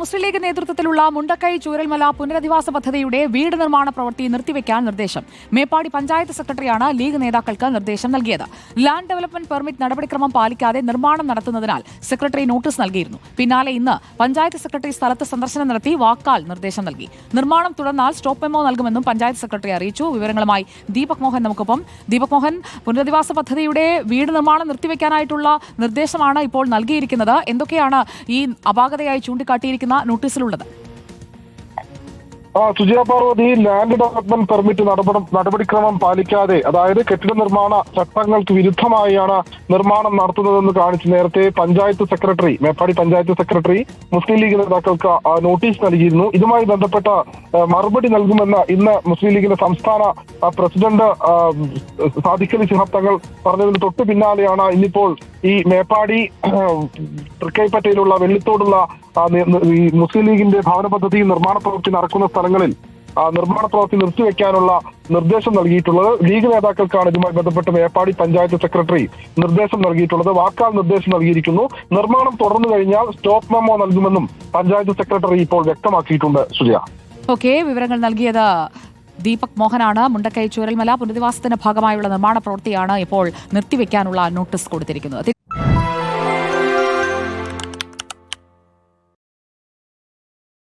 മുസ്ലിം league നേതൃത്വത്തിലുള്ള മുണ്ടക്കൈ ചൂരൽമല പുനരധിവാസ പദ്ധതിയുടെ വീട് നിർമ്മാണ പ്രവൃത്തി നിർത്തിവെക്കാൻ നിർദ്ദേശം. മേപ്പാടി പഞ്ചായത്ത് സെക്രട്ടറിയാണ് ലീഗ് നേതാക്കൾക്ക് നിർദ്ദേശം നൽകിയത്. ലാൻഡ് ഡെവലപ്മെന്റ് പെർമിറ്റ് നടപടിക്രമം പാലിക്കാതെ നിർമ്മാണം നടത്തുന്നതിനാൽ സെക്രട്ടറി നോട്ടീസ് നൽകിയിരുന്നു. പിന്നാലെ ഇന്ന് പഞ്ചായത്ത് സെക്രട്ടറി സ്ഥലത്ത് സന്ദർശനം നടത്തി വാക്കാൽ നിർദ്ദേശം നൽകി. നിർമ്മാണം തുടർന്നാൽ സ്റ്റോപ്പ് മെമ്മോ നൽകുമെന്നും പഞ്ചായത്ത് സെക്രട്ടറി അറിയിച്ചു. വിവരങ്ങളുമായി ദീപക് മോഹൻ നമുക്കൊപ്പം. ദീപക് മോഹൻ പുനരധിവാസ പദ്ധതിയുടെ വീട് നിർമ്മാണം നിർത്തിവെക്കാനായിട്ടുള്ള നിർദ്ദേശമാണ് ഇപ്പോൾ നൽകിയിരിക്കുന്നത്. എന്തൊക്കെയാണ് ഈ അപാകതയായി ചൂണ്ടിക്കാട്ടിയിരിക്കുന്ന നോട്ടീസിലുള്ളത്. ആ Sujaya Parvathi land development permit നടപടി നടപടിക്രമം പാലിക്കാതെ അതായത് കെട്ടിട നിർമ്മാണ ചട്ടങ്ങൾക്ക് വിരുദ്ധമായാണ് നിർമ്മാണം നടത്തുന്നതെന്ന് കാണിച്ച് നേരത്തെ പഞ്ചായത്ത് സെക്രട്ടറി മേപ്പാടി പഞ്ചായത്ത് സെക്രട്ടറി മുസ്ലിം ലീഗ് നേതാക്കൾക്ക് നോട്ടീസ് നൽകിയിരുന്നു. ഇതുമായി ബന്ധപ്പെട്ട മറുപടി നൽകുമെന്ന് ഇന്ന് മുസ്ലിം ലീഗിന്റെ സംസ്ഥാന പ്രസിഡന്റ് സാദിഖലി ശിഹാബ് തങ്ങൾ പറഞ്ഞതിന് തൊട്ടു പിന്നാലെയാണ് ഇന്നിപ്പോൾ ഈ മേപ്പാടി തൃക്കൈപ്പറ്റയിലുള്ള വെള്ളിത്തോടുള്ള ഈ മുസ്ലിം ലീഗിന്റെ ഭവന പദ്ധതി നിർമ്മാണ പ്രവൃത്തി നടക്കുന്ന സ്ഥലങ്ങളിൽ നിർമ്മാണ പ്രവൃത്തി നിർത്തിവെക്കാനുള്ള നിർദ്ദേശം നൽകിയിട്ടുള്ളത്. ലീഗ് നേതാക്കൾക്കാണ് ഇതുമായി ബന്ധപ്പെട്ട് മേപ്പാടി പഞ്ചായത്ത് സെക്രട്ടറി നിർദ്ദേശം നൽകിയിട്ടുള്ളത്. വാക്കാൽ നിർദ്ദേശം നൽകിയിരിക്കുന്നു. നിർമ്മാണം തുടർന്നു കഴിഞ്ഞാൽ സ്റ്റോപ്പ് മെമ്മോ നൽകുമെന്നും പഞ്ചായത്ത് സെക്രട്ടറി ഇപ്പോൾ വ്യക്തമാക്കിയിട്ടുണ്ട്. സുജയ. ഓക്കെ വിവരങ്ങൾ നൽകിയത് ദീപക് മോഹനാണ് മുണ്ടക്കൈ ചൂരൽമല പുനരധിവാസത്തിന്റെ ഭാഗമായുള്ള നിർമ്മാണ പ്രവൃത്തിയാണ് ഇപ്പോൾ നിർത്തിവെക്കാനുള്ള നോട്ടീസ് കൊടുത്തിരിക്കുന്നത്.